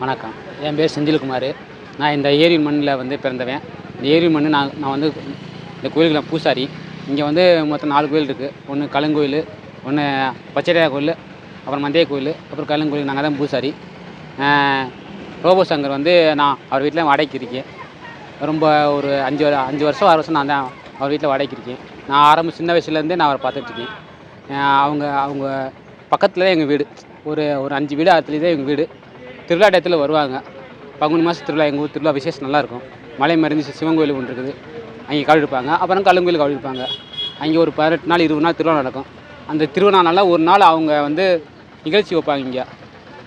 வணக்கம். என் பேர் செந்தில்குமார். நான் இந்த ஏரி மண்ணில் வந்து பிறந்தவன். இந்த ஏரி மண் நான் நான் வந்து இந்த கோயிலுக்கு நான் பூசாரி. இங்கே வந்து மொத்தம் நாலு கோயில் இருக்குது ஒன்று கலங்கோயில் ஒன்று பச்சைடையா கோயில் அப்புறம் மந்தைய கோயில் அப்புறம் கலங்கோயில் நாங்கள் தான் பூசாரி. ரோபோ சங்கர் வந்து நான் அவர் வீட்டில் வாடகைக்கு இருக்கேன். ரொம்ப ஒரு அஞ்சு அஞ்சு வருஷம் ஆறு வருஷம் நான் தான் அவர் வீட்டில் வாடகைக்கு இருக்கேன். நான் ஆரம்ப சின்ன வயசுலேருந்தே நான் அவரை பார்த்துட்ருக்கேன் அவங்க அவங்க பக்கத்தில் தான் எங்கள் வீடு. ஒரு ஒரு அஞ்சு வீடு ஆற்றுலேயே தான் எங்கள் வீடு. திருவிழா டயத்தில் வருவாங்க. பங்குனி மாதம் திருவிழா எங்கள் ஊர் திருவிழா விசேஷம் நல்லாயிருக்கும் மலை மருந்து சிவன் கோயில் ஒன்று இருக்குது. அங்கே கழுவிப்பாங்க அப்புறம் கல்லங்கோயில் கழுவிப்பாங்க அங்கே ஒரு பதினெட்டு நாள் இருபது நாள் திருவிழா நடக்கும். அந்த திருவிழானால ஒரு நாள் அவங்க வந்து நிகழ்ச்சி வைப்பாங்க இங்கே.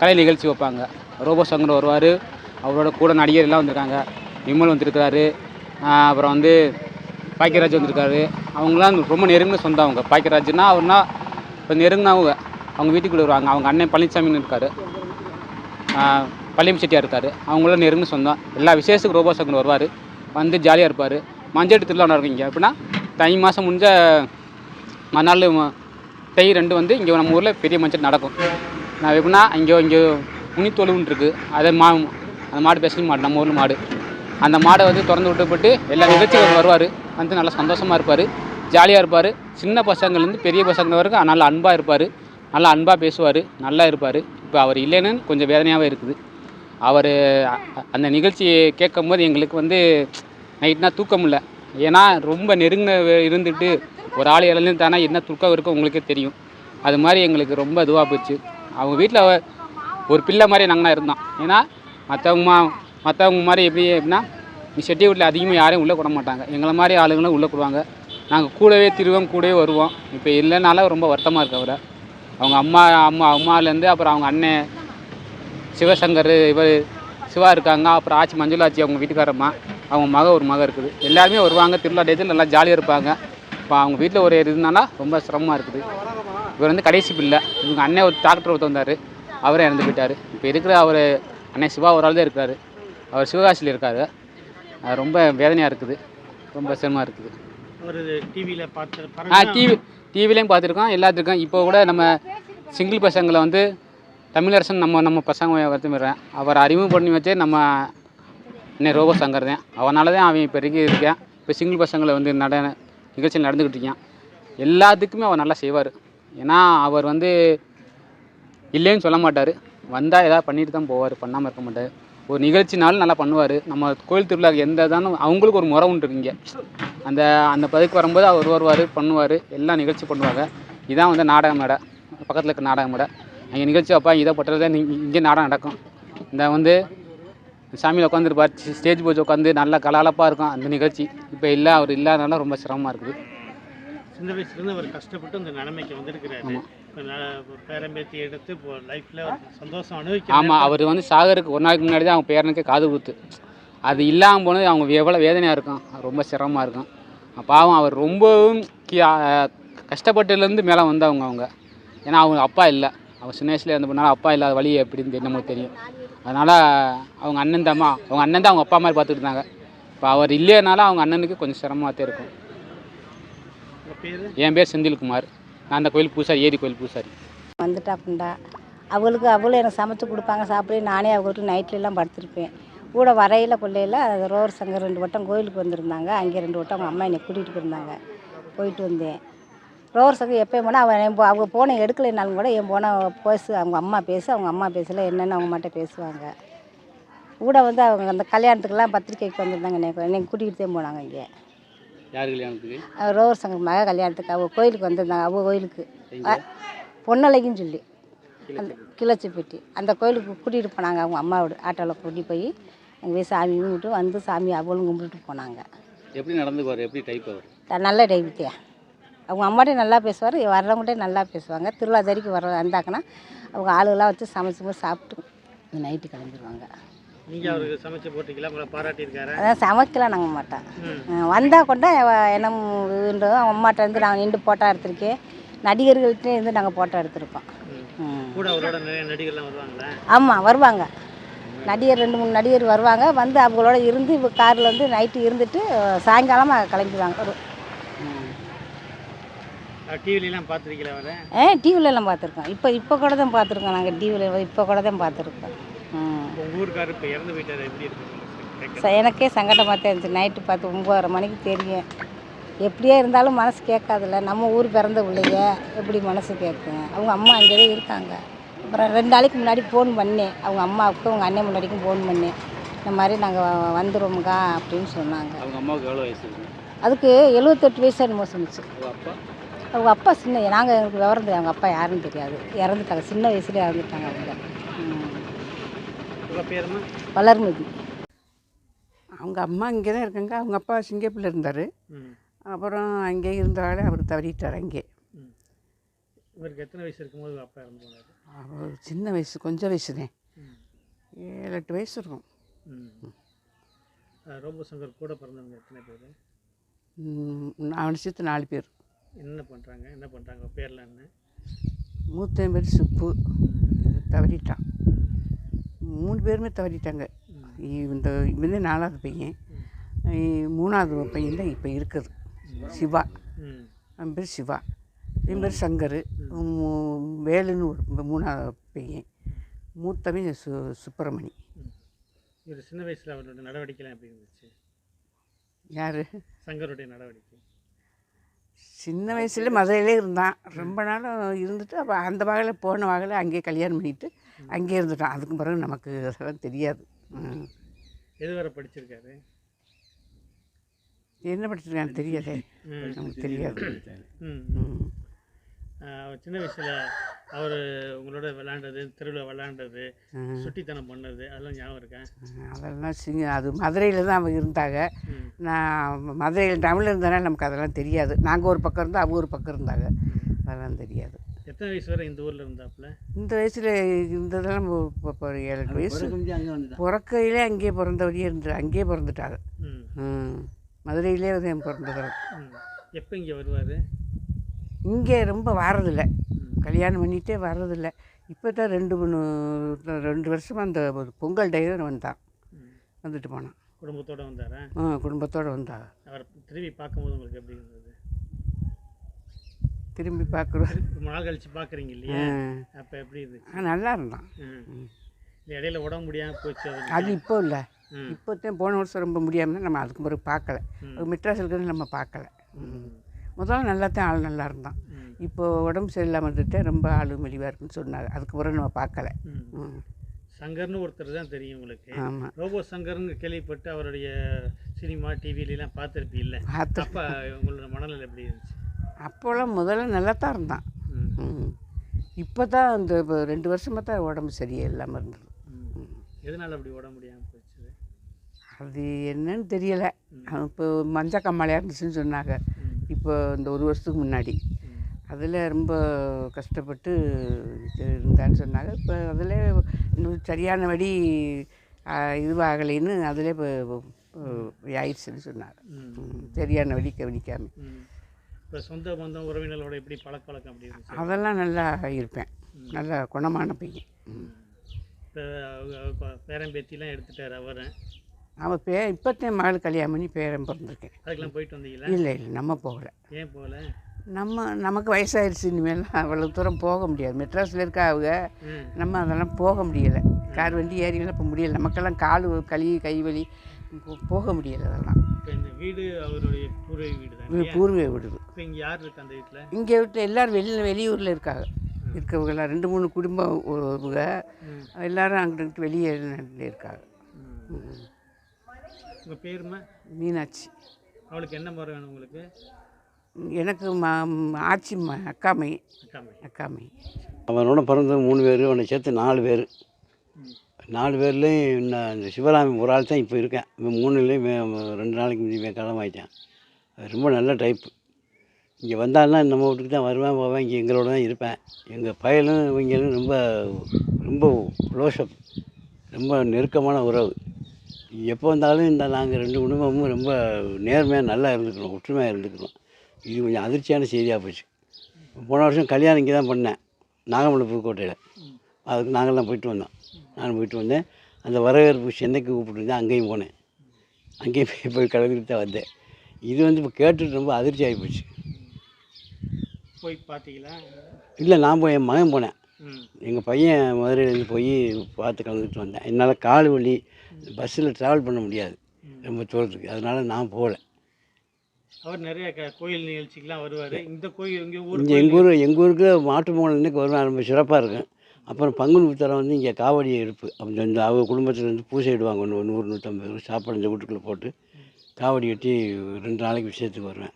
கலை நிகழ்ச்சி வைப்பாங்க. ரோபோ சங்கர் வருவார். அவரோட கூட நடிகர் எல்லாம் வந்திருக்காங்க. விமல் வந்திருக்காரு அப்புறம் வந்து பாக்கியராஜ் வந்திருக்காரு. அவங்களாம் ரொம்ப நெருங்கின சொந்தம் அவங்க. பாக்கியராஜ்னா அவர்னா இப்போ நெருங்கினவங்க. அவங்க வீட்டுக்குள்ளே வருவாங்க. அவங்க அண்ணன் பழனிசாமின்னு இருக்காரு. பள்ளியம் செட்டியாக இருக்கார். அவங்களும் நெருங்கின சொந்தம். எல்லா விசேஷத்துக்கு ரோபோ சங்கர் வருவார். வந்து ஜாலியாக இருப்பார். மஞ்சள் திருவிழா நடக்கும் இங்கே. எப்படின்னா தை மாதம் முடிஞ்ச மறுநாள் தை ரெண்டு வந்து இங்கே நம்ம ஊரில் பெரிய மஞ்சள் நடக்கும். நான் எப்படின்னா இங்கே இங்கே முனித்தொழுவுன்னு இருக்குது அதை மா அந்த மாடு பேசணும் மாடு நம்ம ஊரில் மாடு. அந்த மாடை வந்து திறந்து விட்டு போட்டு எல்லா நிகழ்ச்சிகளும் வருவார். வந்து நல்லா சந்தோஷமாக இருப்பார். ஜாலியாக இருப்பார். சின்ன பசங்கள்லேருந்து பெரிய பசங்க வரைக்கும் நல்லா அன்பாக இருப்பார். நல்லா அன்பாக பேசுவார் நல்லா இருப்பார். இப்போ அவர் இல்லைன்னு கொஞ்சம் வேதனையாகவே இருக்குது. அவர் அந்த நிகழ்ச்சியை கேட்கும் போது எங்களுக்கு வந்து நைட்னா தூக்கம் இல்லை. ஏன்னா ரொம்ப நெருங்கின இருந்துட்டு ஒரு ஆள் இழந்து தானே என்ன துக்கம் இருக்கும் உங்களுக்கே தெரியும். அது மாதிரி எங்களுக்கு ரொம்ப இதுவாக போச்சு. அவங்க வீட்டில் ஒரு பிள்ளை மாதிரி நாங்களாக இருந்தோம். ஏன்னா மற்றவங்க மற்றவங்க மாதிரி எப்படி எப்படின்னா செட்டி வீட்டில் அதிகமாக யாரையும் உள்ளே விட மாட்டாங்க. எங்களை மாதிரி ஆளுங்களும் உள்ளே விடுவாங்க நாங்கள் கூடவே திருவோம் கூடவே வருவோம். இப்போ இல்லைனால ரொம்ப வருத்தமாக இருக்கு அவரை. அவங்க அம்மா அம்மா அம்மாலேருந்து அப்புறம் அவங்க அண்ணன் சிவசங்கர் இவர் சிவா இருக்காங்க. அப்புறம் ஆச்சி மஞ்சள் அவங்க வீட்டுக்காரம்மா அவங்க மக ஒரு மக இருக்குது. எல்லாருமே வருவாங்க. திருவிழா டேஜில் நல்லா ஜாலியாக இருப்பாங்க. இப்போ அவங்க வீட்டில் ஒரு இதுனால ரொம்ப சிரமமாக இருக்குது. இவர் வந்து கடைசி பிள்ளை. இவங்க அண்ணன் ஒரு டாக்டர் ஒருத்தர் வந்தார். அவரே இறந்து போயிட்டார். இப்போ இருக்கிற அவர் அண்ணன் சிவா ஒரு ஆள் தான் இருக்கார். அவர் சிவகாசியில் இருக்கார். அது ரொம்ப வேதனையாக இருக்குது. ரொம்ப சிரமமாக இருக்குது. டிவியில் பார்த்து ஆ டிவி டிவிலையும் பார்த்துருக்கோம் எல்லாத்துக்கும். இப்போ கூட நம்ம சிங்கிள் பசங்களை வந்து தமிழரசன் நம்ம நம்ம பசங்க வருத்தமிடுறேன் அவர் அறிமுக பண்ணி வச்சே நம்ம இன்னும் ரோபோ சங்கர் தான் அவனால தான் அவன் இப்போ வரைக்கும் இருக்கேன். இப்போ சிங்கிள் பசங்களை வந்து நட நிகழ்ச்சியில் நடந்துக்கிட்டு இருக்கான். எல்லாத்துக்குமே அவர் நல்லா செய்வார். ஏன்னா அவர் வந்து இல்லைன்னு சொல்ல மாட்டார். வந்தால் ஏதாவது பண்ணிட்டு தான் போவார். பண்ணாமல் இருக்க மாட்டார். ஒரு நிகழ்ச்சினாலும் நல்லா பண்ணுவார். நம்ம கோயில் திருவிழா எந்த தானும் அவங்களுக்கு ஒரு முறை உண்டு இங்கே. அந்த அந்த பதவிக்கு வரும்போது அவர் வருவார் பண்ணுவார். எல்லா நிகழ்ச்சி பண்ணுவாங்க. இதான் வந்து நாடக மேடை. பக்கத்தில் இருக்க நாடக மேடை. அங்கே நிகழ்ச்சி வைப்பாங்க இதை பட்டது தான் இங்கே நாடகம் நடக்கும். இந்த வந்து சாமியில் உட்காந்துருப்பார் ஸ்டேஜ் பூஜை உட்காந்து நல்லா கலகலப்பாக இருக்கும் அந்த நிகழ்ச்சி. இப்போ இல்லை அவர் இல்லாதனால ரொம்ப சிரமமாக இருக்குது. சின்ன வயசுலேருந்து அவர் கஷ்டப்பட்டு இந்த நிலைமைக்கு வந்திருக்கிறாரு. பேரம்பேத்தி எடுத்து இப்போ லைஃப்பில் சந்தோஷம் அனுபவிக்க ஆமாம் அவர் வந்து சாகருக்கு ஒரு நாளைக்கு முன்னாடி தான் அவங்க பேரனுக்கு காது குத்து அது இல்லாமல் போனது அவங்க எவ்வளோ வேதனையாக இருக்கும் ரொம்ப சிரமமாக இருக்கும் பாவம் அவர் ரொம்பவும் கி- ஆ, கஷ்டப்பட்டதுலேருந்து மேலே வந்தவங்க அவங்க. ஏன்னா அவங்க அப்பா இல்லை. அவங்க சின்ன வயசுல இருந்த பண்ணாலும் அப்பா இல்லாத வழி எப்படின்னு நமக்கு தெரியும். அதனால் அவங்க அண்ணன் தாம்மா அவங்க அண்ணன் தான் அவங்க அப்பா மாதிரி பார்த்துட்டு இருந்தாங்க. இப்போ அவர் இல்லைனால அவங்க அண்ணனுக்கு கொஞ்சம் சிரமமாக தான் இருக்கும் என் பேர் செந்தில்குமார். நான் அந்த கோயில் பூசாரி ஏரி கோயில் பூசாரி. வந்துட்டாப்புண்டா. அவளுக்கு அவளும் எனக்கு சமைச்சு கொடுப்பாங்க சாப்பிட நானே அவங்க நைட்லலாம் படுத்திருப்பேன். கூட வரையில் கொள்ளையில் அது ரோவர் சங்கர் ரெண்டு வட்டம் கோயிலுக்கு வந்திருந்தாங்க. அங்கே ரெண்டு வட்டம் அவங்க அம்மா என்னை கூட்டிகிட்டு போயிருந்தாங்க. போயிட்டு வந்தேன். ரோவர் சங்கர் எப்போயும் போனால் அவன் என் போ- அவங்க போனை எடுக்கலைனாலும் கூட என் போன பேசு அவங்க அம்மா பேசு அவங்க அம்மா பேசல என்னென்னு அவங்க மாட்ட பேசுவாங்க. கூட வந்து அவங்க அந்த கல்யாணத்துக்கெல்லாம் பத்திரிக்கைக்கு வந்திருந்தாங்க என்னை என்னை கூட்டிகிட்டு தான் போனாங்க இங்கே. யார் கல்யாணத்துக்கு? ரோவர் சங்கர் மக கல்யாணத்துக்கு அவங்க கோயிலுக்கு வந்திருந்தாங்க அவங்க கோயிலுக்கு. பொன்னலைக்குன்னு சொல்லி. அந்த கிளச்சிப்பட்டி அந்த கோயிலுக்கு கூட்டிகிட்டு போனாங்க அவங்க அம்மாவோட ஆட்டோவில் கூட்டிகிட்டு போய். அங்கே போய் சாமி கும்பிட்டு வந்து சாமி அவளும் கும்பிட்டுட்டு போனாங்க. எப்படி நடந்துக்குவார்? எப்படி டைப் அவர்? நல்ல டைவித்தியா அவங்க அம்மாட்டே நல்லா பேசுவார் வர்றவங்கள்ட்டே நல்லா பேசுவாங்க. திருவிழா தறிக்கு வர வந்தாங்கன்னா அவங்க ஆளுகளாக வச்சு சமைச்சு சாப்பிட்டு நைட்டு கிளம்பிடுவாங்க நீங்கள் அவருக்கு சமைச்சு போட்டிங்களா? உங்களை பாராட்டியிருக்காரு? அதான் சமைக்கலாம் நாங்கள் மாட்டோம் வந்தால் கொண்டா என்ன இதுன்றது அவங்க அம்மாட்ட இருந்து நாங்கள் நின்று போட்டோ எடுத்திருக்கேன் நடிகர்கள்ட்டே இருந்து நாங்கள் போட்டோ எடுத்திருக்கோம். கூட அவரோட நிறைய நடிகர்லாம் வருவாங்களா? ஆமாம் வருவாங்க. நடிகர் ரெண்டு மூணு நடிகர் வருவாங்க. வந்து அவங்களோட இருந்து இப்போ காரில் வந்து நைட்டு இருந்துட்டு சாயங்காலமாக கிளம்பிடுவாங்க. ஒரு டிவிலலாம் பார்த்துருக்கீங்களா ஏ டிவிலலாம் பார்த்துருக்கோம். இப்போ இப்போ கூட தான் பார்த்துருக்கோம். நாங்கள் டிவியில் இப்போ கூட தான் பார்த்துருக்கோம். உங்கள் ஊருக்காரர் இப்போ இறந்து போயிட்டார் எப்படி இருக்கு எனக்கே சங்கடமாக இருந்துச்சு. நைட்டு பார்த்து ஒம்பதரை மணிக்கு தெரியும். எப்படியே இருந்தாலும் மனசு கேட்காதுல்ல. நம்ம ஊர் பிறந்த பிள்ளைய எப்படி மனசு கேட்கும்? அவங்க அம்மா அங்கே தான் இருக்காங்க. அப்புறம் ரெண்டு நாளைக்கு முன்னாடி ஃபோன் பண்ணேன். அவங்க அம்மாவுக்கும் அவங்க அண்ணன் முன்னாடிக்கும் ஃபோன் பண்ணேன். இந்த மாதிரி நாங்கள் வந்துடுவோம்க்கா அப்படின்னு சொன்னாங்க. அவங்க அம்மாவுக்கு எவ்வளோ வயசு இருக்கு? அதுக்கு எழுபத்தெட்டு வயசு என்னமோ சொன்னிச்சு அவங்க அப்பா? சின்ன நாங்கள் எங்களுக்கு விவரம் தெரியும் அவங்க அப்பா யாருன்னு தெரியாது. இறந்துட்டாங்க. சின்ன வயசுலேயே இறந்துட்டாங்க அவங்க. வளர்மதி. அவங்க அம்மா இங்கே தான் இருக்காங்க. அவங்க அப்பா சிங்கப்பூரில் இருந்தார். ம். அப்புறம் அங்கே இருந்தாலே அவர் தவறிட்டார் அங்கே. இவருக்கு எத்தனை வயசு இருக்கும்போது அப்பா இறந்து அவர் சின்ன வயசு கொஞ்சம் வயசு தான் ஏழு எட்டு வயசு இருக்கும். ம். ரோபோ சங்கர் கூட பிறந்தவங்க எத்தனை பேர்? ம், அவனை சேர்த்து நாலு பேர். என்ன பண்ணுறாங்க என்ன பண்ணுறாங்க பேர்லாம் என்ன? மூத்தன் பேர் சுப்பு. தவறிட்டான். மூணு பேருமே தவறிட்டாங்க. இந்த தான் நாலாவது பையன். மூணாவது பையன் தான் இப்போ இருக்குது. சிவா. அவன் பேர் சிவா. என் பேர் சங்கர். வேலுன்னு ஒரு மூணாவது பையன். மூத்தவன் சு சுப்பிரமணி. இவர் சின்ன வயசில் அவரோட நடவடிக்கைலாம் எப்படி இருந்துச்சு? யார்? சங்கருடைய நடவடிக்கை. சின்ன வயசுல மதுரையிலே இருந்தான். ரொம்ப நாளும் இருந்துட்டு அப்போ அந்த வகையில் போன வகையில் அங்கேயே கல்யாணம் பண்ணிட்டு அங்கேயே இருந்துட்டான். அதுக்கு பிறகு நமக்கு அதெல்லாம் தெரியாது. எது வரை படிச்சிருக்காரு? என்ன படிச்சிருக்கான்னு தெரியாதே. நமக்கு தெரியாது. சின்ன வயசில் அவர் உங்களோட விளாண்டது தெருவில் விளாண்டது சுட்டித்தனம் பண்ணது அதெல்லாம் ஞாபகம் இருக்கேன் அதெல்லாம் சிங்க அது மதுரையில் தான் அவங்க இருந்தாங்க. நான் மதுரையில் டவுனில் இருந்தனால நமக்கு அதெல்லாம் தெரியாது. நாங்கள் ஒரு பக்கம் இருந்தால் அவங்க ஒரு பக்கம் இருந்தாங்க. அதெல்லாம் தெரியாது. எத்தனை வயசு வரை இந்த ஊரில் இருந்தாப்புல இந்த வயசில் இருந்ததெல்லாம் இப்போ இப்போ ஒரு ஏழு எட்டு வயசு. பிறக்கையிலே அங்கேயே பிறந்தவரையே இருந்து அங்கேயே பிறந்துட்டாங்க. ம். ம். மதுரையிலே வந்து என் பிறந்தது ம். எப்போ இங்கே வருவார்? இங்கே ரொம்ப வாரதில்லை. கல்யாணம் பண்ணிகிட்டே வர்றதில்ல இப்போ தான் ரெண்டு மூணு ரெண்டு வருஷமாக அந்த பொங்கல் டைவர் வந்தான். வந்துட்டு போனான். குடும்பத்தோடு வந்தாரா? ஆ குடும்பத்தோடு வந்தான். அவர் திரும்பி பார்க்கும்போது உங்களுக்கு எப்படி இருந்தது? திரும்பி பார்க்குறோம் ரொம்ப நாள் கழிச்சு பார்க்குறீங்க இல்லையா? அப்போ எப்படி இருந்துச்சு நல்லா இருந்தான். ம் இல்லை இடையில உடம்பு முடியாமல் போச்சு. அது. இப்போ இல்லை. ம். இப்போ தான் போன வருஷம் ரொம்ப முடியாமல் நம்ம அதுக்கு பிறகு பார்க்கல. மெட்ராஸ் இருக்கிறது நம்ம பார்க்கல. ம். முதல்ல நல்லா தான் ஆள் நல்லா இருந்தான். இப்போ உடம்பு சரியில்லாமல் இருந்துட்டு ரொம்ப ஆளு மெலிவாக இருக்குன்னு சொன்னாங்க அதுக்கு பிறகு நம்ம பார்க்கல. சங்கர்னு ஒருத்தர் தான் தெரியும் உங்களுக்கு. ஆமாம் ரோபோ சங்கர்னு கேள்விப்பட்டு அவருடைய சினிமா டிவிலலாம் பார்த்துருப்பீல்ல. பார்த்து அப்போ உங்களோட மனநிலை எப்படி இருந்துச்சு? அப்போல்லாம் முதல்ல நல்லா தான் இருந்தான். இப்போ தான் இந்த இப்போ ரெண்டு வருஷமாக தான் உடம்பு சரியே இல்லாமல் இருந்தது. எதனால் அப்படி உடம்பு முடியாமல் போச்சு அது என்னன்னு தெரியலை. இப்போ மஞ்சள் கம்மாலையாக இருந்துச்சுன்னு சொன்னாங்க. இப்போ இந்த ஒரு வருஷத்துக்கு முன்னாடி. அதில் ரொம்ப கஷ்டப்பட்டு இருந்தான்னு சொன்னாங்க. இப்போ அதில் இன்னும் சரியான வழி ஆ, இதுவாகலைன்னு அதில் இப்போ ஆயிடுச்சுன்னு சொன்னாங்க. ம். ம், சரியான வழி கவனிக்காம ம். இப்போ சொந்த பந்தம் உறவினர்களோட எப்படி பழக்க வழக்கம் அப்படி இருந்துச்சு? அதெல்லாம் நல்லா இருப்பேன். நல்ல குணமான பையன். இப்போ பேரன் பேத்திலாம் எடுத்துட்டார் அவரை. அவன் பே இப்போத்தையும் மகள் கல்யாணம் பண்ணி பேரன் பிறந்திருக்கேன். அதுக்கெல்லாம் போயிட்டு வந்தீங்களா? இல்லை இல்லை நம்ம போகலை. ஏன் போகல? நம்ம நமக்கு வயசாயிருச்சு இனிமேலாம் அவ்வளோ தூரம் போக முடியாது. மெட்ராஸில் இருக்க அவங்க. நம்ம அதெல்லாம் போக முடியலை. கார் வண்டி ஏறிலாம் இப்போ முடியலை. நமக்கெல்லாம் கால் களி கை வலி போக முடியலை அதெல்லாம். இப்போ இந்த வீடு அவருடைய பூர்வீக வீடு தான்? பூர்வீக விடுது இப்போ இங்கே யார் இருக்கு அந்த வீட்டில் இங்கே விட்டு எல்லோரும் வெளியில் வெளியூரில் இருக்காங்க. இருக்கவங்களாம் ரெண்டு மூணு குடும்பம் ஒருவங்க. ம். எல்லாரும் அங்கிட்டு வெளியே இருக்காங்க. உங்கள் பேருமா மீனாட்சி. அவளுக்கு என்ன முறை வேணும் உங்களுக்கு? எனக்கு மா ஆச்சி ம அக்காமை. அக்காமை. அக்காமை. அவனோட பிறந்தது மூணு பேர் அவனை சேர்த்து நாலு பேர். நாலு பேர்லேயும் நான் இந்த சிவராமி ஒரு ஆள் தான் இப்போ இருக்கேன். இவன் மூணுலேயும் ரெண்டு நாளைக்கு முந்தி இவன் கிளம்பாயிட்டான் அது ரொம்ப நல்ல டைப்பு இங்கே வந்தான்னா நம்ம வீட்டுக்கு தான் வருவேன் போவேன். இங்கே எங்களோட தான் இருப்பேன். எங்கள் பயலும் இவங்களும் ரொம்ப ரொம்ப க்ளோஷப் ரொம்ப நெருக்கமான உறவு. எப்போ வந்தாலும் இந்த நாங்கள் ரெண்டு குடும்பமும் ரொம்ப நேர்மையாக நல்லா இருந்துக்கிறோம் ஒற்றுமையாக இருந்துக்கிறோம் இது கொஞ்சம் அதிர்ச்சியான செய்தியாக போச்சு. போன வருஷம் கல்யாணம் இங்கே தான் பண்ணேன். நாகமலை புதுக்கோட்டையில். அதுக்கு நாங்கள்லாம் போயிட்டு வந்தோம். நான் போயிட்டு வந்தேன். அந்த வரவேற்பு சென்னைக்கு கூப்பிட்டுருந்தேன் அங்கேயும் போனேன். அங்கேயும் போய் போய் கலந்துக்கிட்டு தான் வந்தேன். இது வந்து இப்போ கேட்டுட்டு ரொம்ப அதிர்ச்சி ஆகி போச்சு. போய் பார்த்தீங்களா? இல்லை நான் போய் என் மகன் போனேன். எங்கள் பையன் மதுரையிலேருந்து போய் பார்த்து கலந்துட்டு வந்தேன். என்னால் கால் வலி பஸ்ஸில் ட்ராவல் பண்ண முடியாது. ரொம்ப தூரத்துக்கு அதனால் நான் போகல. அவர் நிறைய கோயில் நிகழ்ச்சிக்கெல்லாம் வருவார். இந்த கோயில் எங்கள் ஊர் எங்கள் ஊருக்கு மாட்டு பொங்கல் அன்னைக்கு வருவேன் ரொம்ப சிறப்பாக இருக்கும். அப்புறம் பங்குனி உத்தரம் வந்து இங்கே காவடி எடுப்பு. அப்போ இந்த அவங்க குடும்பத்தில் இருந்து பூசை இடுவாங்க. ஒன்று நூறு நூற்றம்பது பேர். சாப்பாடு இந்த வீட்டுக்குள்ளே போட்டு காவடி கட்டி ரெண்டு நாளைக்கு விஷயத்துக்கு வருவேன்.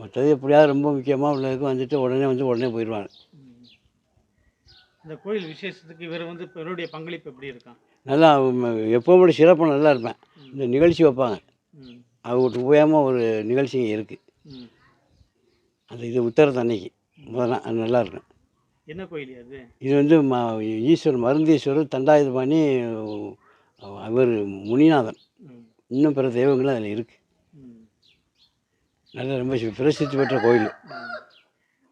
மற்றது எப்படியாவது ரொம்ப முக்கியமாக உள்ளதுக்கு வந்துட்டு உடனே வந்து உடனே போயிடுவாங்க. இந்த கோயில் விசேஷத்துக்கு இவர் வந்து இவருடைய பங்களிப்பு எப்படி இருக்கான் நல்லா எப்போவும் சிறப்பாக நல்லா இருப்பேன். இந்த நிகழ்ச்சி வைப்பாங்க. அவங்களுக்கு உபயோகமாக ஒரு நிகழ்ச்சி இருக்குது அந்த இது உத்தரத்து அன்னைக்கு முதல்ல அது நல்லா இருக்கும். என்ன கோயில் அது? இது வந்து ம ஈஸ்வரர் மருந்தீஸ்வரர் தண்டாயுதபாணி அவர் முனிநாதன். இன்னும் பிற தெய்வங்களும் அதில் இருக்குது நல்ல ரொம்ப பிரசித்தி பெற்ற கோயில்.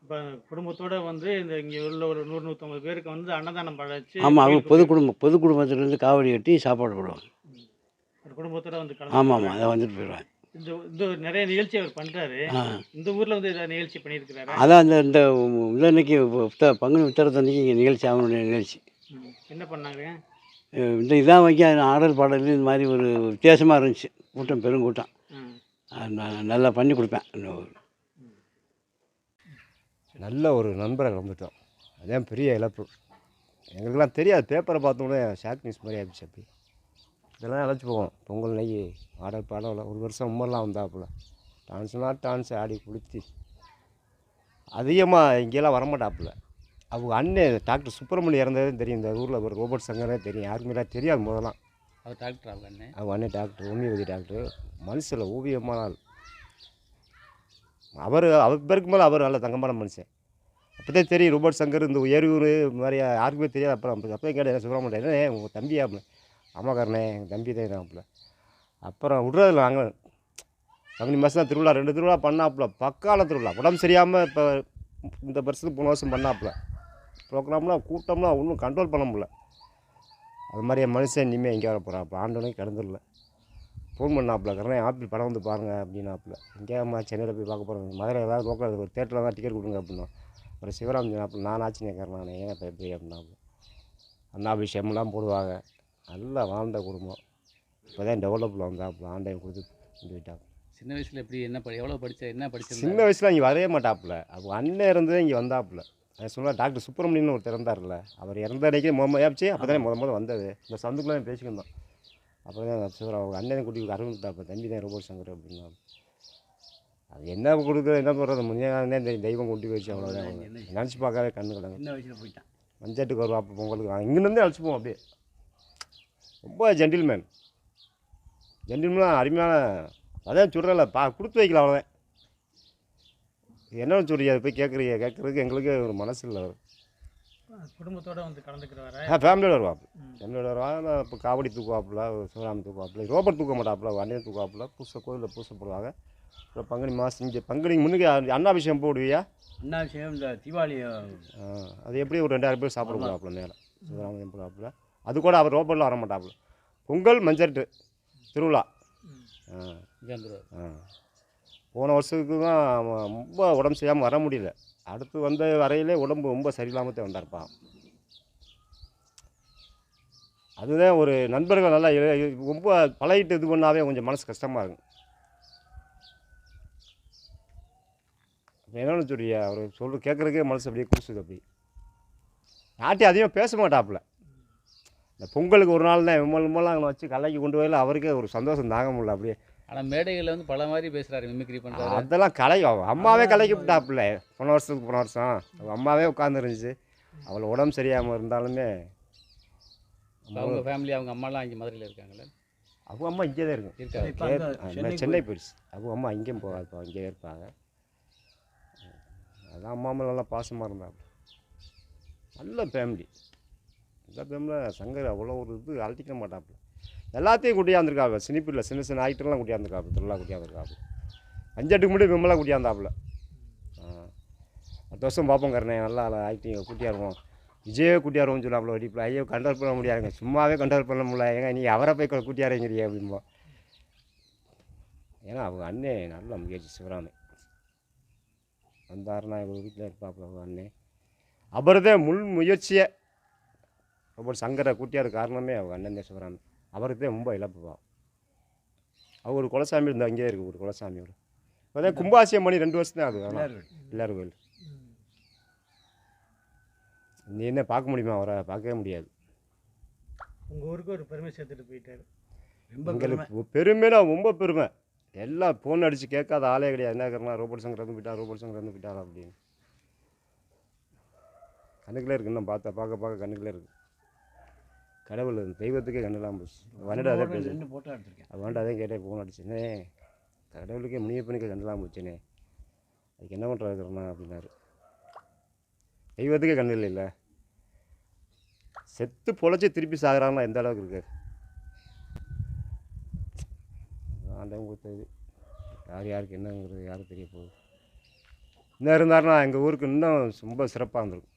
இப்போ குடும்பத்தோட வந்து இந்த இங்கே உள்ள ஒரு நூறு நூற்றம்பது பேருக்கு வந்து அன்னதானம் படைச்சு ஆமாம் அவங்க பொது குடும்பம் பொது குடும்பத்திலேருந்து காவடி கட்டி சாப்பாடு போடுவாங்க. குடும்பத்தோட வந்து ஆமாம் ஆமாம் அதை வந்துட்டு போயிடுவாங்க. இந்த இந்த நிறைய நிகழ்ச்சி அவர் பண்றாரு. ஆ. இந்த ஊர்ல வந்து ஏதாவது நிகழ்ச்சி பண்ணியிருக்கிறாரா? அதான் அந்த இந்த இது அன்னைக்கு உத்த பங்குனி உத்தரத்து அன்னைக்கு இங்கே நிகழ்ச்சி அவனுடைய நிகழ்ச்சி. என்ன பண்ணாங்க? இந்த இதான் வைக்க ஆடல் பாடல் இந்த மாதிரி ஒரு வித்தியாசமாக இருந்துச்சு. கூட்டம் பெருங்கூட்டம் நான் நல்லா பண்ணி கொடுப்பேன். நல்ல ஒரு நண்பரை இழந்துட்டோம். அதான் பெரிய இழப்பு. எங்களுக்கெல்லாம் தெரியாது. பேப்பரை பார்த்தோன்னே ஷாக் நியூஸ் மாதிரி ஆயிடுச்சு அப்படி. இதெல்லாம் அழைச்சி போவோம் பொங்கல் நெய் ஆடல் பாடல் ஒரு வருஷம் உம்மர்லாம் வந்தாப்புல. டான்ஸ்னா டான்ஸ் ஆடி குளித்து அதிகமாக இங்கெல்லாம் வரமாட்டாப்புல. அவங்க அண்ணன் டாக்டர் சுப்பிரமணியம் இறந்ததும் தெரியும். இந்த ஊரில் ஒரு ரோபோட் சங்கரே தெரியும். யாருக்குமே தெரியாது முதலாம் அவர் டாக்டர் அவங்க அண்ணன் அவங்க அண்ணன் டாக்டர் ஹோமியோபதி டாக்டர். மனுஷில் ஓவியமான ஆள். அவர் அவர் பேருக்கு மேலே அவர் நல்ல தங்கமான மனுஷன். அப்போதான் தெரியும் ரோபோட் சங்கர் இந்த உயர்வூர் மாதிரி யாருக்குமே தெரியாது. அப்புறம் அப்போ கேட்டேன் சுப்பிரமணியம்? என்ன உங்கள் தம்பியா? அம்மாக்காரனே எங்கள் தம்பி தான் அப்புறம் விட்றதில்ல நாங்கள் கம்பெனி மாதம் தான் திருவிழா ரெண்டு திருவிழா பண்ணாப்புல. பக்கால திருவிழா. உடம்பு சரியாமல் இப்போ இந்த வருஷத்துக்கு போன வருஷம் பண்ணாப்புல. ப்ரோக்ராம்லாம் கூட்டம்லாம் ஒன்றும் கண்ட்ரோல் பண்ண முடில அது மாதிரி என் மனுஷன் இனிமேல் எங்கே வர போகிறாப்புல ஆண்டவனே கிடந்துடல. ஃபோன் பண்ணாப்புல. கரணே ஆப்பிள் படம் வந்து பாருங்கள் அப்படின்னாப்புல. எங்கேயாம்மா சென்னையில் போய் பார்க்க போகிறோம் மதுரை ஏதாவது லோக்கல் ஒரு தேட்டரில் தான் டிக்கெட் கொடுங்க அப்படின்னா ஒரு சிவராம் சொன்னாப்புல நான் ஆச்சுனே நான் ஏன் போய் அப்படின்னாப்புல. அண்ணாபிஷேகம்லாம் போடுவாங்க. நல்லா வாழ்ந்த குடும்பம். இப்போ தான் டெவலப்பில் வந்தாப்புல ஆண்டையும் கொடுத்து போயிட்டாங்க சின்ன வயசுல எப்படி என்ன படி எவ்வளோ படிச்ச என்ன சின்ன படிச்சிருந்தாரு வயசில் இங்கே வரவே மாட்டாப்புல. அவங்க அண்ணன் இருந்து இங்கே வந்தாப்புல. அது சொன்னா டாக்டர் சுப்பிரமணியன் ஒருத்தர் இருந்தார்ல அவர் இறந்த அன்றைக்கி முத ஏப்ச்சு அப்போ தானே முத முத வந்தது. இந்த சந்துக்குலாம் பேசிக்கிருந்தோம். அப்புறம் தான் சிவரா அவங்க அண்ணனை கூட்டி அரவிந்தாப்ப தம்பி தான் ரோபோட் சங்கர் அப்படின்னா அது என்ன கொடுக்குறது என்ன பண்ணுறது முன்னே தெய்வம் கொண்டு போயிடுச்சு அவ்வளோதான் நினச்சி பார்க்கவே கண்ணு கிடங்க சின்ன மஞ்சட்டுக்கு வருவாப்பு பொங்கலுக்கு. இங்கேருந்து அழைச்சி போவோம் அப்படியே. ரொம்ப ஜென்டில்மேன் ஜென்டில்மேன் அருமையான அதான் சொல்கிறல பா கொடுத்து வைக்கல அவ்வளோதான் என்னன்னு சொல்றீங்க? அதை போய் கேட்குறீங்க கேட்குறதுக்கு எங்களுக்கு ஒரு மனசு இல்லை. குடும்பத்தோட வந்து கலந்துக்கிறவரா ஆ ஃபேமிலியோட வருவாப்பு ம். ஃபேமிலியோட வருவா இப்போ காவடி தூக்குவாப்புல சிவராமி தூக்குவாப்புல ரோபோட் தூக்க மாட்டாப்புல அண்ணன் தூக்குவாப்புல பூசை கோயிலில் பூசை போடுவாங்க. அப்புறம் பங்குனி மாதம் இங்கே பங்குனி முன்னுக்கு அண்ணாபிஷேகம் போடுவியா? விஷயம் இந்த தீபாவளி அது எப்படி ஒரு ரெண்டாயிரம் பேர் சாப்பிட போடாப்புல மேலே. சிவராமன் போடாப்புல அது கூட அவர் ரோபோட்டில் வர மாட்டாப்புல பொங்கல் மஞ்சட்டு திருவிழா. ஆ. போன வருஷத்துக்கு தான் ரொம்ப உடம்பு சரியாமல் வர முடியல. அடுத்து வந்த வரையிலே உடம்பு ரொம்ப சரியில்லாமல் தான் வந்தார்ப்பா. அதுதான் ஒரு நண்பர்கள் நல்லா ரொம்ப பழகிட்டு இது பண்ணாவே கொஞ்சம் மனசு கஷ்டமாக இருக்கும் என்னன்னு சொல்றியா அவர் சொல்ல கேட்குறதுக்கே மனசு அப்படியே கூசுது அப்படி. யார்ட்டையும் அதிகமாக பேச மாட்டாப்புல. இந்த பொங்கலுக்கு ஒரு நாள் தான் விமல் விமலாம் அங்கே வச்சு கலைக்கு கொண்டு போயில அவருக்கே ஒரு சந்தோஷம் தாங்க முடியல அப்படியே. ஆனால் மேடைகளில் வந்து பல மாதிரி பேசுறாரு மிமிக்ரி பண்றாரு. அதெல்லாம் கலை அம்மாவே கலைக்கு விட்டாப்புல போன வருஷத்துக்கு போன வருஷம். அவ அம்மாவே உட்காந்துருந்துச்சு அவளை உடம்பு சரியாமல் இருந்தாலுமே அவங்க ஃபேமிலி அவங்க அம்மாலாம் இங்கே மதுரையில் இருக்காங்கல்ல? அவங்க அம்மா இங்கே தான் இருக்கும் சென்னை போயிடுச்சு அவங்க அம்மா இங்கேயும் போகாது இப்போ இங்கே இருப்பாங்க. அதான் அம்மா மேல நல்லா பாசமாக இருந்தாங்க. நல்ல ஃபேமிலி நல்ல சங்கர் அவ்வளோ ஒரு இது அழட்டிக்க மாட்டாப்புல. எல்லாத்தையும் கூட்டியாந்துருக்காப்புல சினிப்பில் சின்ன சின்ன ஆக்டர்லாம் கூட்டியாந்துருக்காப்புல திருவிழா கூட்டியாந்துருக்காப்புல அஞ்சட்டுக்கு மட்டும் விமலாக கூட்டியாந்தாப்புல அடுத்த வருஷம் பார்ப்போம் கருணே. நல்லா ஆக்டிங் கூட்டியாருவோம் விஜயே கூட்டியாருவோம்னு சொல்லாப்புல. வெடிப்பில் ஐயோ கண்ட்ரோல் பண்ண முடியாதுங்க. சும்மாவே கண்ட்ரோல் பண்ண முடியல. ஏங்க நீ அவரை போய் கூட்டியாருங்கிறீ அப்படிம்போ. ஏன்னா அவங்க அண்ணே நல்ல முயற்சி. சிவராமன் வந்தாருன்னா எங்கள் வீட்டில் இருப்பாப்புல அவங்க அண்ணே. அவர்தான் முள் முயற்சியை. ரோபோட் சங்கரை கூட்டியார் காரணமே அவங்க அண்ணன் தான் சிவராமன் அவருக்கு தான் ரொம்ப இழப்பு அவர் ஒரு குலசாமி இருந்தால் அங்கேயே இருக்குது ஒரு குலசாமி ஒரு அதான் கும்பாசியம் பண்ணி ரெண்டு வருஷம் தான் ஆகுது எல்லாரும் கோயில் நீ என்ன பார்க்க முடியுமா? அவரை பார்க்கவே முடியாது. உங்கள் ஊருக்கு ஒரு பெருமை சேர்த்துட்டு போயிட்டாரு. எங்களுக்கு பெருமைனா ரொம்ப பெருமை. எல்லாம் ஃபோன் அடித்து கேட்காத ஆளே கிடையாது. என்ன இருக்கிறனா ரோபோட் சங்கர் இறந்து போயிட்டா ரோபோட் சங்கர் இறந்து போயிட்டாரா அப்படின்னு. கண்ணுக்குள்ளே இருக்கு இன்னும் பார்த்தா பார்க்க பார்க்க கண்ணுக்குள்ளே இருக்கு. கடவுள் தெய்வத்துக்கே கண்ணுலாம் போச்சு. அதே பேசு அதே கேட்டேன் ஃபோன் அடிச்சுனே. கடவுளுக்கே முனியப்பனுக்கு கண்ணுலாம் போச்சுனே. அதுக்கு என்ன பண்ணுறாருக்கிறனா அப்படின்னாரு. தெய்வத்துக்கே கண்ணு இல்லை செத்து பொழைச்சி திருப்பி சாகுறாங்கன்னா எந்த அளவுக்கு இருக்கு? ஆண்டவன் கொடுத்தது யார் யாருக்கு என்னங்கிறது யாருக்கு தெரிய போகுது. இன்னும் இருந்தாருன்னா எங்கள் ஊருக்கு இன்னும் ரொம்ப சிறப்பாக இருந்திருக்கும்.